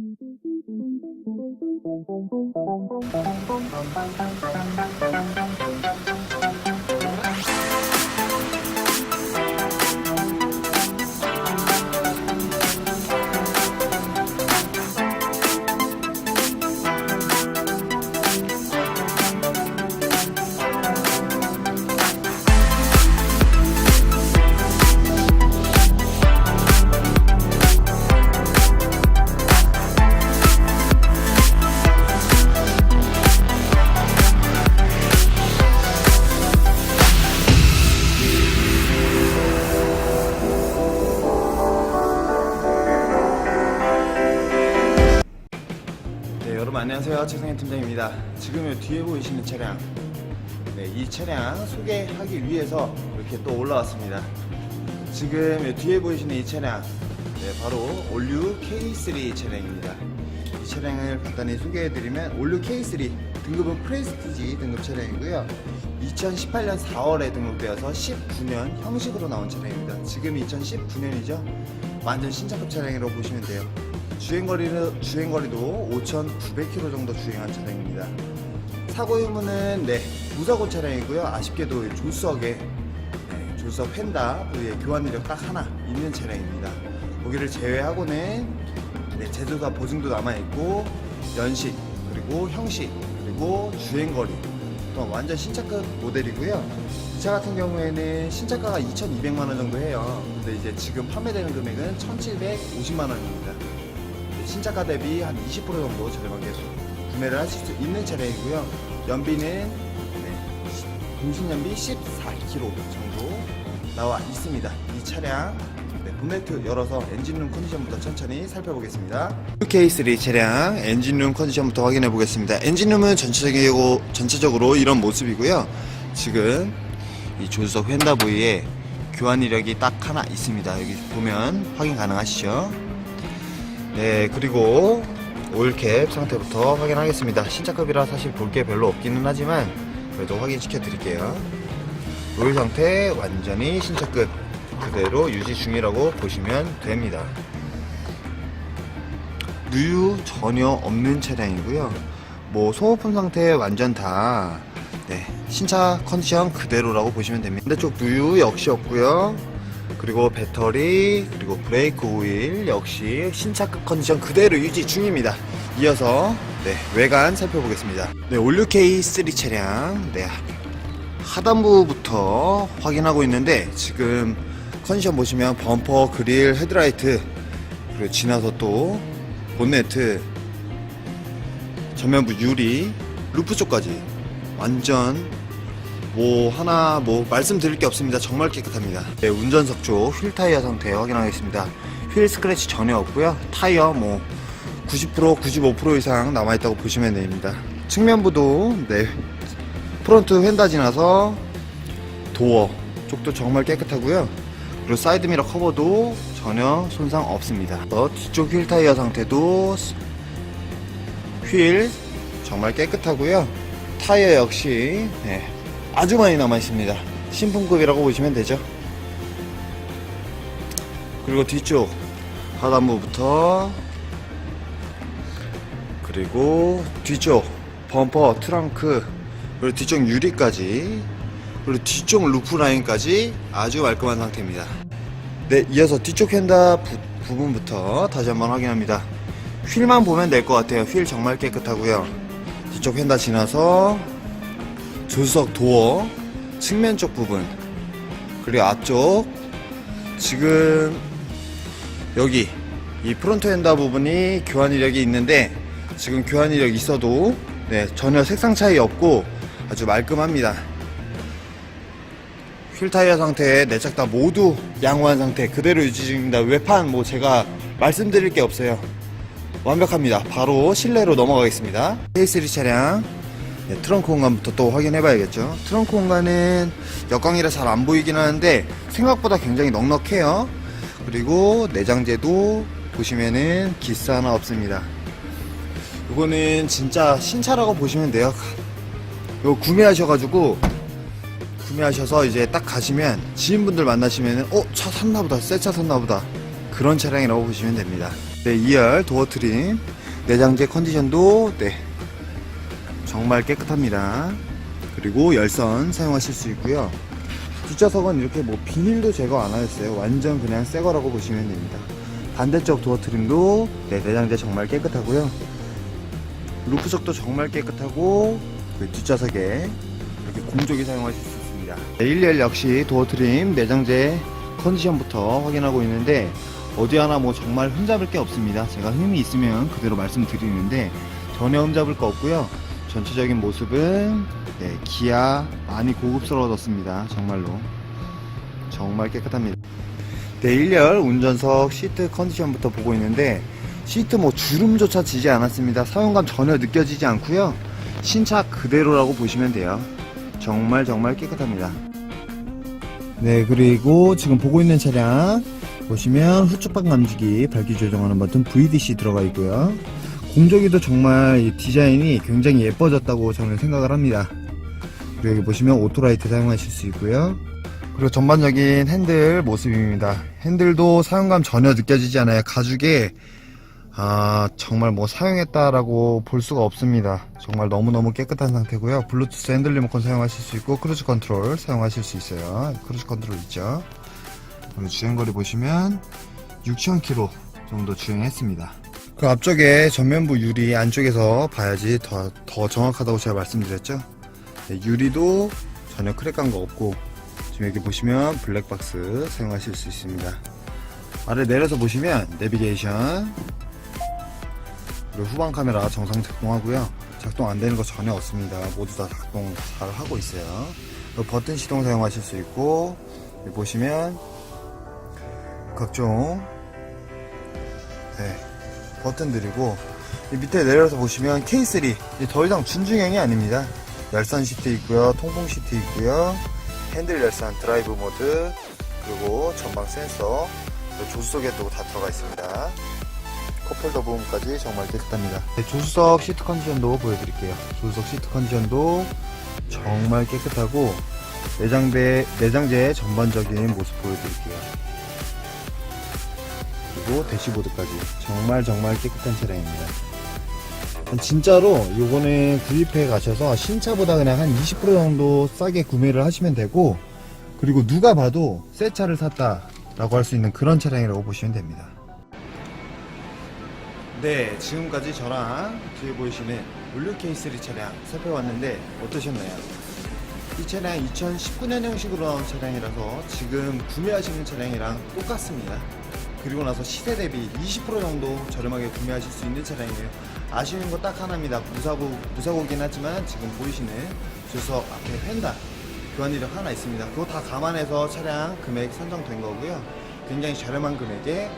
네, 여 안녕하세요. 최성현 팀장입니다. 지금 이 뒤에 보이시는 차량, 네, 이 차량 소개하기 위해서 이렇게 또 올라왔습니다. 지금 이 뒤에 보이시는 이 차량, 네, 바로 올류 K3 차량입니다. 이 차량을 간단히 소개해드리면 올류 K3 등급은 프레스티지 등급 차량이고요. 2018년 4월에 등록되어서 19년 형식으로 나온 차량입니다. 지금 2019년이죠. 완전 신차급 차량이라고 보시면 돼요. 주행거리는 주행거리도 5,900km 정도 주행한 차량입니다. 사고 유무는 네 무사고 차량이고요. 아쉽게도 조수석에 네, 조수석 펜다 부위에 교환 이력 딱 하나 있는 차량입니다. 거기를 제외하고는 네, 제조사 보증도 남아 있고 연식 그리고 형식 그리고 주행거리 또 완전 신차급 모델이고요. 이 차 같은 경우에는 신차가가 2,200만 원 정도 해요. 근데 이제 지금 판매되는 금액은 1,750만 원입니다. 네, 신차가 대비 한 20% 정도 저렴하게 구매를 하실 수 있는 차량이고요. 연비는 네, 공신 연비 14km 정도 나와 있습니다. 이 차량 네, 본네트 열어서 엔진룸 컨디션부터 천천히 살펴보겠습니다. K3 차량 엔진룸 컨디션부터 확인해 보겠습니다. 엔진룸은 전체적으로, 전체적으로 이런 모습이고요. 지금 이 조수석 휀다 부위에 교환 이력이 딱 하나 있습니다. 여기 보면 확인 가능하시죠? 네, 그리고 오일캡 상태부터 확인하겠습니다. 신차급이라 사실 볼 게 별로 없기는 하지만 그래도 확인시켜 드릴게요. 오일 상태 완전히 신차급 그대로 유지 중이라고 보시면 됩니다. 누유 전혀 없는 차량이고요. 뭐 소모품 상태 완전 다 네, 신차 컨디션 그대로라고 보시면 됩니다. 반대쪽 누유 역시 없고요. 그리고 배터리 그리고 브레이크 오일 역시 신차급 컨디션 그대로 유지 중입니다. 이어서 네, 외관 살펴보겠습니다. 네, 올류 K3 차량 네, 하단부부터 확인하고 있는데 지금 컨디션 보시면 범퍼, 그릴, 헤드라이트 그리고 지나서 또 본네트 전면부 유리 루프 쪽까지 완전 뭐 하나 뭐 말씀드릴 게 없습니다. 정말 깨끗합니다. 네, 운전석 쪽 휠 타이어 상태 확인하겠습니다. 휠 스크래치 전혀 없고요. 타이어 뭐 90% 95% 이상 남아 있다고 보시면 됩니다. 측면부도 네 프론트 휀다 지나서 도어 쪽도 정말 깨끗하고요. 그리고 사이드 미러 커버도 전혀 손상 없습니다. 어, 뒤쪽 휠 타이어 상태도 휠 정말 깨끗하고요. 타이어 역시 네, 아주 많이 남아 있습니다. 신품급이라고 보시면 되죠. 그리고 뒤쪽 하단부부터 그리고 뒤쪽 범퍼, 트렁크 그리고 뒤쪽 유리까지 그리고 뒤쪽 루프 라인까지 아주 말끔한 상태입니다. 네, 이어서 뒤쪽 휀다 부, 부분부터 다시 한번 확인합니다. 휠만 보면 될 것 같아요. 휠 정말 깨끗하고요. 뒤쪽 휀다 지나서 조수석 도어 측면 쪽 부분 그리고 앞쪽 지금 여기 이 프론트 휀다 부분이 교환 이력이 있는데 지금 교환 이력 있어도 네, 전혀 색상 차이 없고 아주 말끔합니다. 휠 타이어 상태, 내착 다 모두 양호한 상태 그대로 유지 중입니다. 외판 뭐 제가 말씀드릴 게 없어요. 완벽합니다. 바로 실내로 넘어가겠습니다. K3 차량 네, 트렁크 공간부터 또 확인해 봐야겠죠. 트렁크 공간은 역광이라 잘 안 보이긴 하는데 생각보다 굉장히 넉넉해요. 그리고 내장재도 보시면은 기스 하나 없습니다. 이거는 진짜 신차라고 보시면 돼요. 이거 구매하셔가지고 구매하셔서 이제 딱 가시면 지인분들 만나시면은 어 차 샀나보다 새 차 샀나보다 그런 차량이라고 보시면 됩니다. 네, 2열 도어 트림 내장재 컨디션도 네 정말 깨끗합니다. 그리고 열선 사용하실 수 있고요. 뒷좌석은 이렇게 뭐 비닐도 제거 안 하였어요. 완전 그냥 새 거라고 보시면 됩니다. 반대쪽 도어 트림도 네, 내장재 정말 깨끗하고요. 루프 쪽도 정말 깨끗하고 그 뒷좌석에 이렇게 공조기 사용하실 수 있습니다. 네, 1열 역시 도어 트림 내장재 컨디션부터 확인하고 있는데 어디 하나 뭐 정말 흠잡을 게 없습니다. 제가 흠이 있으면 그대로 말씀드리는데 전혀 흠잡을 거 없고요. 전체적인 모습은 네, 기아 많이 고급스러워졌습니다. 정말로 정말 깨끗합니다. 네, 1열 운전석 시트 컨디션부터 보고 있는데 시트 뭐 주름조차 지지 않았습니다. 사용감 전혀 느껴지지 않고요. 신차 그대로라고 보시면 돼요. 정말 정말 깨끗합니다. 네, 그리고 지금 보고 있는 차량 보시면 후측방 감지기 밝기 조정하는 버튼 VDC 들어가 있고요. 공조기도 정말 이 디자인이 굉장히 예뻐졌다고 저는 생각을 합니다. 그리고 여기 보시면 오토라이트 사용하실 수 있고요. 그리고 전반적인 핸들 모습입니다. 핸들도 사용감 전혀 느껴지지 않아요. 가죽에 아 정말 뭐 사용했다라고 볼 수가 없습니다. 정말 너무너무 깨끗한 상태고요. 블루투스 핸들 리모컨 사용하실 수 있고 크루즈 컨트롤 사용하실 수 있어요. 크루즈 컨트롤 있죠. 그리고 주행거리 보시면 6,000km 정도 주행했습니다. 그 앞쪽에 전면부 유리 안쪽에서 봐야지 더, 더 정확하다고 제가 말씀드렸죠. 네, 유리도 전혀 크랙한 거 없고 지금 여기 보시면 블랙박스 사용하실 수 있습니다. 아래 내려서 보시면 내비게이션 그리고 후방 카메라 정상 작동하고요. 작동 안 되는 거 전혀 없습니다. 모두 다 작동 잘 하고 있어요. 버튼 시동 사용하실 수 있고 보시면 각종 네, 버튼들이고 이 밑에 내려서 보시면 K3 이제 더 이상 준중형이 아닙니다. 열선 시트 있고요, 통풍 시트 있고요, 핸들 열선 드라이브 모드 그리고 전방 센서 그리고 조수석에도 다 들어가 있습니다. 컵홀더 부분까지 정말 깨끗합니다. 네, 조수석 시트 컨디션도 보여드릴게요. 조수석 시트 컨디션도 정말 깨끗하고 내장재 내장재의 전반적인 모습 보여드릴게요. 그리고 대시보드까지 정말 정말 깨끗한 차량입니다. 진짜로 요거는 구입해 가셔서 신차보다 그냥 한 20% 정도 싸게 구매를 하시면 되고 그리고 누가 봐도 새 차를 샀다 라고 할 수 있는 그런 차량이라고 보시면 됩니다. 네, 지금까지 저랑 뒤에 보이시는 올류 K3 차량 살펴봤는데 어떠셨나요? 이 차량 2019년 형식으로 나온 차량이라서 지금 구매하시는 차량이랑 똑같습니다. 그리고 나서 시세 대비 20% 정도 저렴하게 구매하실 수 있는 차량이에요. 아쉬운 거 딱 하나입니다. 무사고, 무사고긴 하지만 지금 보이시는 주석 앞에 휀다 교환 이력 하나 있습니다. 그거 다 감안해서 차량 금액 선정된 거고요. 굉장히 저렴한 금액에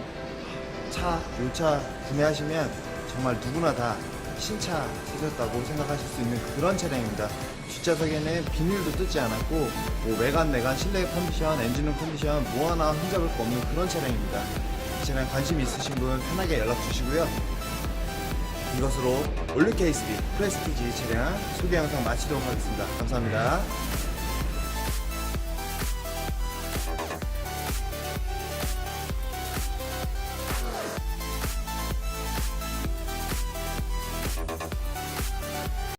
차, 요 차 구매하시면 정말 누구나 다 신차 사셨다고 생각하실 수 있는 그런 차량입니다. 뒷좌석에는 비닐도 뜯지 않았고 뭐 외관, 내관, 실내 컨디션, 엔진룸 컨디션 뭐 하나 흠잡을 거 없는 그런 차량입니다. 이 차량 관심 있으신 분 편하게 연락 주시고요. 이것으로 올류 K3 프레스티지 차량 소개 영상 마치도록 하겠습니다. 감사합니다.